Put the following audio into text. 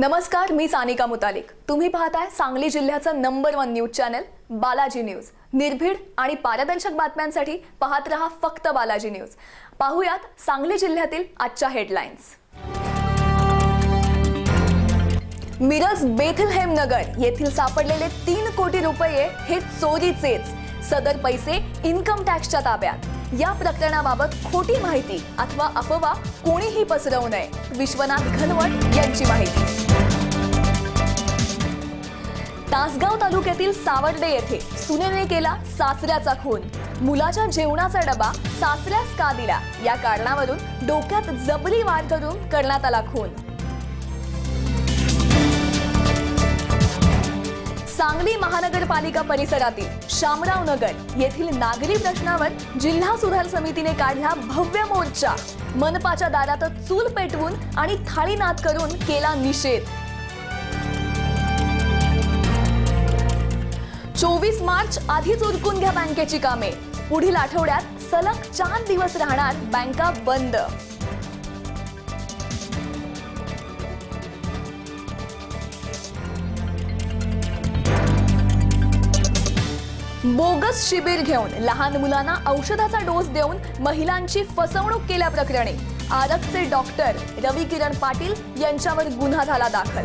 नमस्कार मी सानिका मुतालिक. तुम्ही पाहताय सांगली जिल्ह्याचं number one news channel Balaji news निर्भीड आणि पारदर्शक बातम्यांसाठी पाहत रहा फक्त बालाजी न्यूज पाहुयात सांगली जिल्ह्यातील आजच्या हेडलाईन्स मिरज बेथलहेम नगर येथील सापडलेले तीन कोटी रुपये हे चोरीचेच. सदर पैसे इन्कम टॅक्सच्या ताब्यात. या प्रकरणाबाबत खोटी माहिती अथवा अफवा कोणीही पसरवू नये. विश्वनाथ घनवट यांची माहिती. तासगाव तालुक्यातील सावर्डे येथे सुनेने केला सासऱ्याचा खून. मुलाच्या जेवणाचा डबा सासऱ्यास का दिला? या कारणावरून डोक्यात जबरी वार करून करण्यात आला खून. सांगली महानगरपालिका परिसरातील शामराव नगर येथील नागरी प्रश्नावर जिल्हा सुधार समितीने काढला भव्य मोर्चा. मनपाच्या दारात चूल पेटवून आणि थाळीनाद करून केला निषेध. चोवीस मार्च आधीच उरकून घ्या बँकेची कामे. पुढील आठवड्यात सलग चार दिवस राहणार बँका बंद. बोगस शिबिर घेऊन लहान मुलांना औषधाचा डोस देऊन महिलांची फसवणूक केल्याप्रकरणी आरक्षचे डॉक्टर रवी किरण पाटील यांच्यावर गुन्हा झाला दाखल.